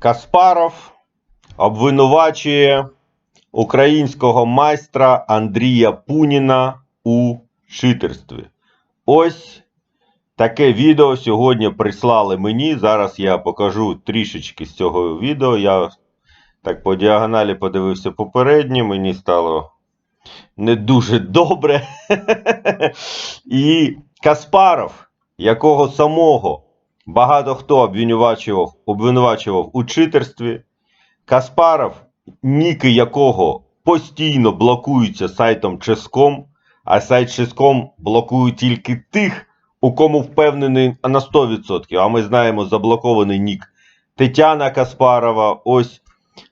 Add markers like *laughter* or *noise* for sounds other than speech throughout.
Каспаров обвинувачує українського майстра Андрія Пуніна у читерстві. Ось таке відео сьогодні прислали мені. Зараз я покажу трішечки з цього відео. Я так по діагоналі подивився попереднє, мені стало не дуже добре. *laughs* І Каспаров, якого самого багато хто обвинувачував, обвинувачував у читерстві. Каспаров, ніки якого постійно блокуються сайтом Ческом, а сайт Ческом блокує тільки тих, у кому впевнений на 100%. А ми знаємо заблокований нік Тетяна Каспарова. Ось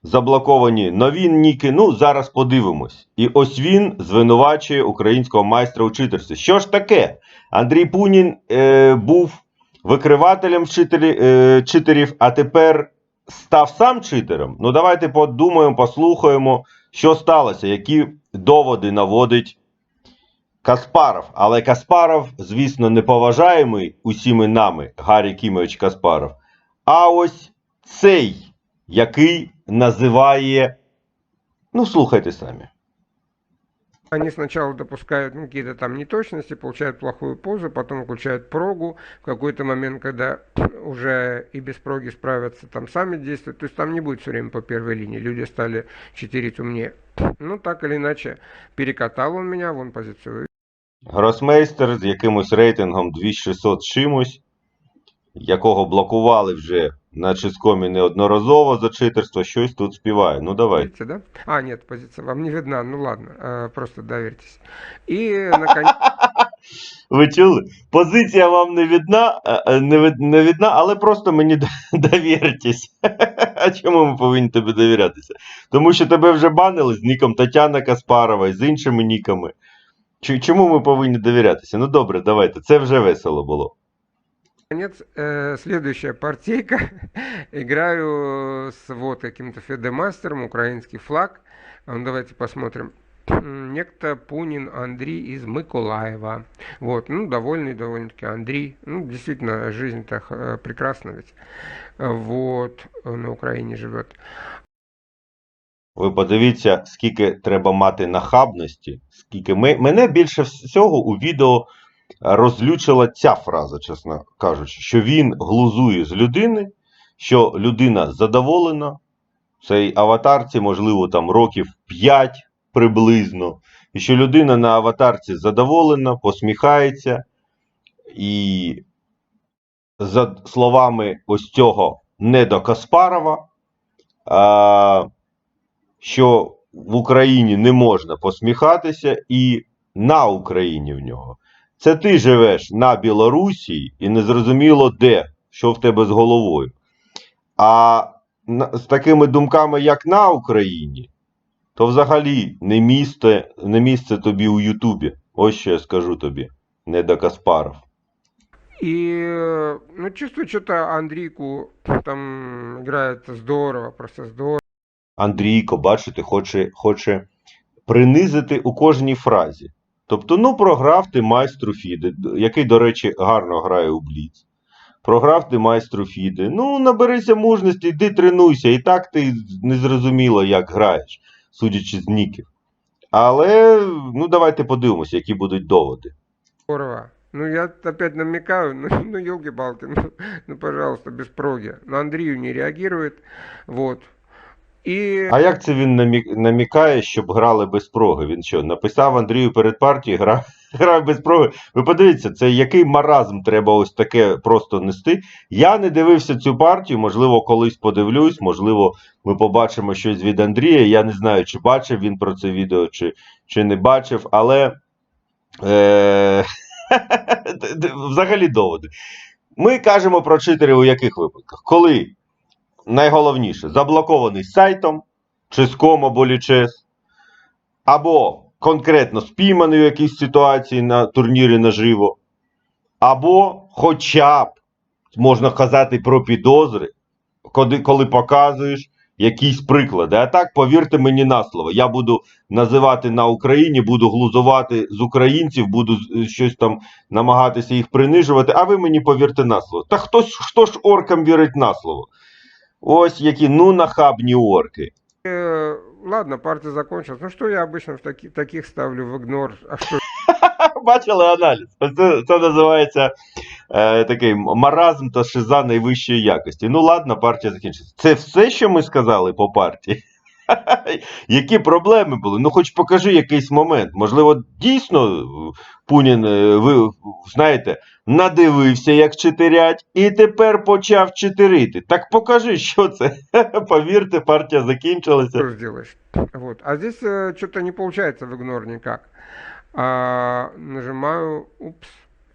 заблоковані нові ніки. Ну, зараз подивимось. І ось він звинувачує українського майстра у читерстві. Що ж таке? Андрій Пунін е, був викривателем читері, е, читерів, а тепер став сам читером. Ну, давайте подумаємо, послухаємо, що сталося, які доводи наводить Каспаров. Але Каспаров, звісно, не поважаємий усіми нами, Гаррі Кімович Каспаров. А ось цей, який називає. Ну, слухайте самі. Они сначала допускают ну, какие-то там неточности, получают плохую позу, потом включают прогу. В какой-то момент, когда уже и без проги справятся, там сами действуют. То есть там не будет все время по первой линии. Люди стали читерить умнее. Ну, так или иначе, перекатал он меня, вон позицию Гросмейстер з якимось рейтингом 2600 чимось, якого блокували вже на Ческомі неодноразово за читерство, щось тут співає. Ну давай. Видите, да? А, нет, позиция вам не видна. Ну ладно, э, просто доверьтесь. И, наконец, *laughs* Ви чули? Позиція вам не видна, е, е, не, вид- не видна, але просто мені д- *laughs* довіртесь. *laughs* А чому ми повинні тобі довірятися? Тому що тебе вже банили з ніком Тетяна Каспарова і з іншими ніками. Чому ми повинні довірятися? Ну добре, давайте. Це вже весело було. Наконец, э, следующая партийка. *laughs* Играю с вот каким-то федемастером, украинский флаг. А ну, давайте посмотрим. М, Некто Пунин Андрей из Миколаева. Вот, ну, довольный довольно-таки Андрей. Ну, действительно, жизнь-то э, прекрасна ведь. Э, Вот, э, на Украине живет. Ви подивіться, скільки треба мати нахабності, скільки ми... мене більше всього у відео розлючила ця фраза, чесно кажучи, що він глузує з людини, що людина задоволена, цей аватарці, можливо, там років 5 приблизно, і що людина на аватарці задоволена, посміхається, і за словами ось цього недо Каспарова, а, що в Україні не можна посміхатися, і на Україні в нього. Це ти живеш на Білорусі і незрозуміло де, що в тебе з головою. А з такими думками, як на Україні, то взагалі не місце, не місце тобі у Ютубі. Ось що я скажу тобі, не до Каспаров. И, ну, чувствую, что-то Андрейку там играет здорово, просто здорово. Андрійко, бачите, хоче, хоче принизити у кожній фразі. Тобто, ну, програв ти майстру Фіди, який, до речі, гарно грає у Бліц. Програв ти майстру Фіди. Ну, наберися мужності, йди тренуйся. І так ти не зрозуміло, як граєш, судячи з ніків. Але ну, давайте подивимося, які будуть доводи. Здорово. Ну, я опять намекаю, ну, ну елки-палки, ну, ну, пожалуйста, без проги. Но Андрею не реагирует, вот. И А як це він намікає, щоб грали без проги? Він що, написав Андрію перед партією, грав, *laughs* грав без проги. Ви подивіться, це який маразм треба ось таке просто нести. Я не дивився цю партію, можливо, колись подивлюсь, можливо, ми побачимо щось від Андрія. Я не знаю, чи бачив він про це відео, чи, чи не бачив, але е... *laughs* взагалі доводи. Ми кажемо про читерів у яких випадках? Коли найголовніше, заблокований сайтом, ческом або лічес, або конкретно спійманий у якійсь ситуації на турнірі наживо, або хоча б можна казати про підозри, коли, коли показуєш якісь приклади. А так, повірте мені на слово, я буду називати на Україні, буду глузувати з українців, буду щось там намагатися їх принижувати, а ви мені повірте на слово. Та хто, ж- хто ж оркам вірить на слово? Ось які ну нахабні орки. Э, ладно, партия закончилась. Ну что я обычно в таки- таких ставлю в игнор? А что *laughs* Бачили аналіз. Це, це називається е, такий маразм та шиза найвищої якості. Ну ладно, партія закінчиться. Це все, що ми сказали по партії. *laughs* Які проблеми були? Ну, хоч покажи якийсь момент. Можливо, дійсно е, Пунін, е, ви знаєте, надивився, як читерять, і тепер почав читерити. Так покажи, що це. *laughs* Повірте, партія закінчилася. Вот. А здесь что-то не получается в игнор никак. А, нажимаю, упс.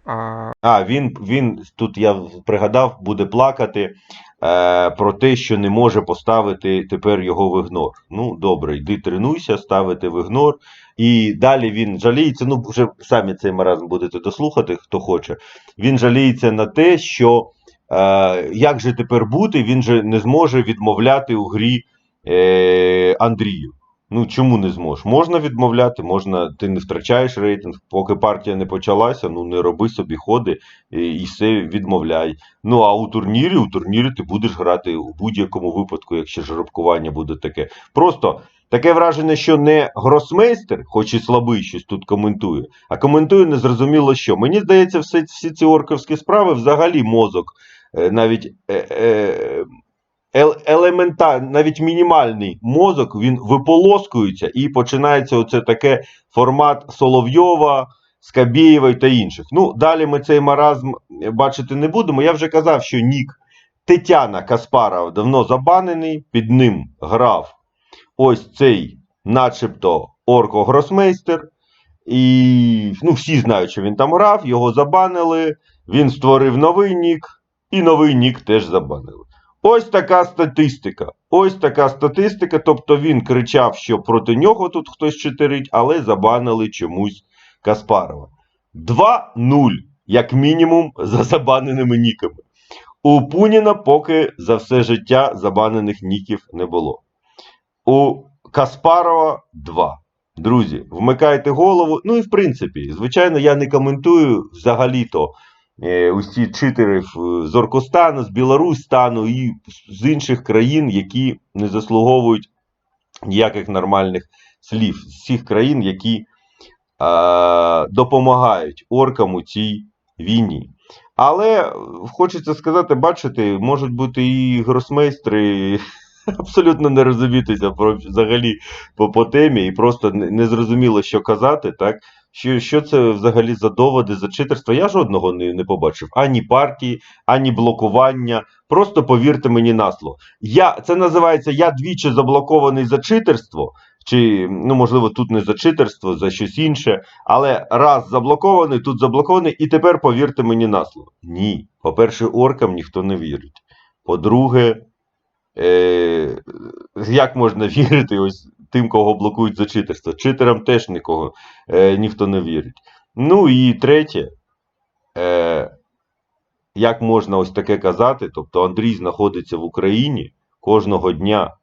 А, А, він, він тут я пригадав, буде плакати е, про те, що не може поставити тепер його в ігнор. Ну, добре, йди тренуйся, ставити в ігнор. І далі він жаліється. Ну, вже самі цей маразм будете дослухати, хто хоче. Він жаліється на те, що е, як же тепер бути, він же не зможе відмовляти у грі е, Андрію. Ну, чому не зможеш? Можна відмовляти, можна, ти не втрачаєш рейтинг, поки партія не почалася, ну не роби собі ходи і, все відмовляй. Ну а у турнірі, у турнірі ти будеш грати у будь-якому випадку, якщо жеребкування буде таке. Просто таке враження, що не гросмейстер, хоч і слабий щось тут коментує, а коментує незрозуміло що. Мені здається, всі, всі ці орковські справи взагалі мозок, е, навіть. Е, е, ел- елементар, навіть мінімальний мозок, він виполоскується і починається оце таке формат Соловйова, Скабєєва та інших. Ну, далі ми цей маразм бачити не будемо. Я вже казав, що нік Тетяна Каспаров давно забанений, під ним грав ось цей, начебто, орко-гросмейстер. І ну, всі знають, що він там грав, його забанили, він створив новий нік, і новий нік теж забанили. Ось така статистика. Ось така статистика. Тобто він кричав, що проти нього тут хтось читерить, але забанили чомусь Каспарова. 2-0, як мінімум, за забаненими ніками. У Пуніна поки за все життя забанених ніків не було. У Каспарова 2. Друзі, вмикайте голову. Ну і в принципі, звичайно, я не коментую взагалі-то усі читери з Оркостану, з Білорустану і з інших країн, які не заслуговують ніяких нормальних слів. З всіх країн, які е, допомагають оркам у цій війні. Але е, хочеться сказати, бачите, можуть бути і гросмейстри *laughs* абсолютно не розумітися про взагалі по, по темі, і просто не, не зрозуміло, що казати, так? Що, що це взагалі за доводи, за читерство? Я жодного не, не побачив. Ані партії, ані блокування. Просто повірте мені на слово. Я, це називається Я двічі заблокований за читерство. Чи, ну, можливо, тут не за читерство, за щось інше. Але раз заблокований, тут заблокований, і тепер повірте мені на слово. Ні. По-перше, оркам ніхто не вірить. По-друге, е, як можна *laughs* вірити ось тим, кого блокують за читерство? Читерам теж нікого е, ніхто не вірить. Ну і третє, е, як можна ось таке казати? Тобто Андрій знаходиться в Україні кожного дня.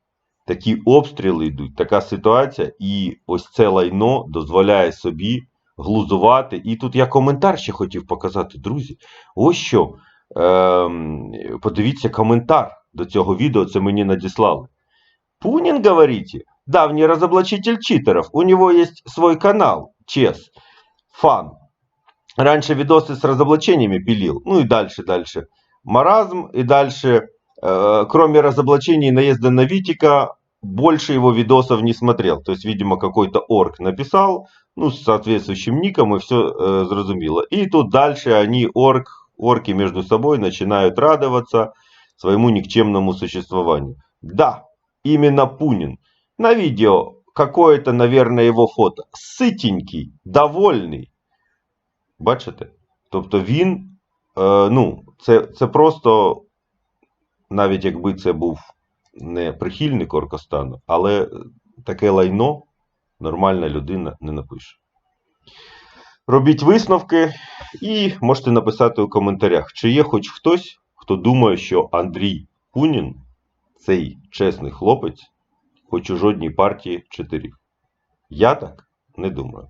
Такі обстріли йдуть, така ситуація, і ось це лайно дозволяє собі глузувати. І тут я коментар ще хотів показати, друзі. Ось що. Ем, подивіться коментар до цього відео, це мені надіслали. Пунин, говорите? Давний разоблачитель читеров. У него есть свой канал, Чес, фан. Раньше видосы с разоблачениями пилил. Ну и дальше, дальше. Маразм и дальше. Э, кроме разоблачений наезда на Витика, больше его видосов не смотрел. То есть, видимо, какой-то орк написал, ну, с соответствующим ником, и все э, зрозумело. И тут дальше они, орк, орки между собой, начинают радоваться своему никчемному существованию. Да, именно Пунин. На видео какое-то, наверное, его фото. Ситенький, довольний. Бачите? Тобто він, е, ну, це, це просто, навіть якби це був не прихильник Оркостану, але таке лайно нормальна людина не напише. Робіть висновки і можете написати у коментарях, чи є хоч хтось, хто думає, що Андрій Пунін, цей чесний хлопець, хоч у жодній партії чотирьох. Я так не думаю.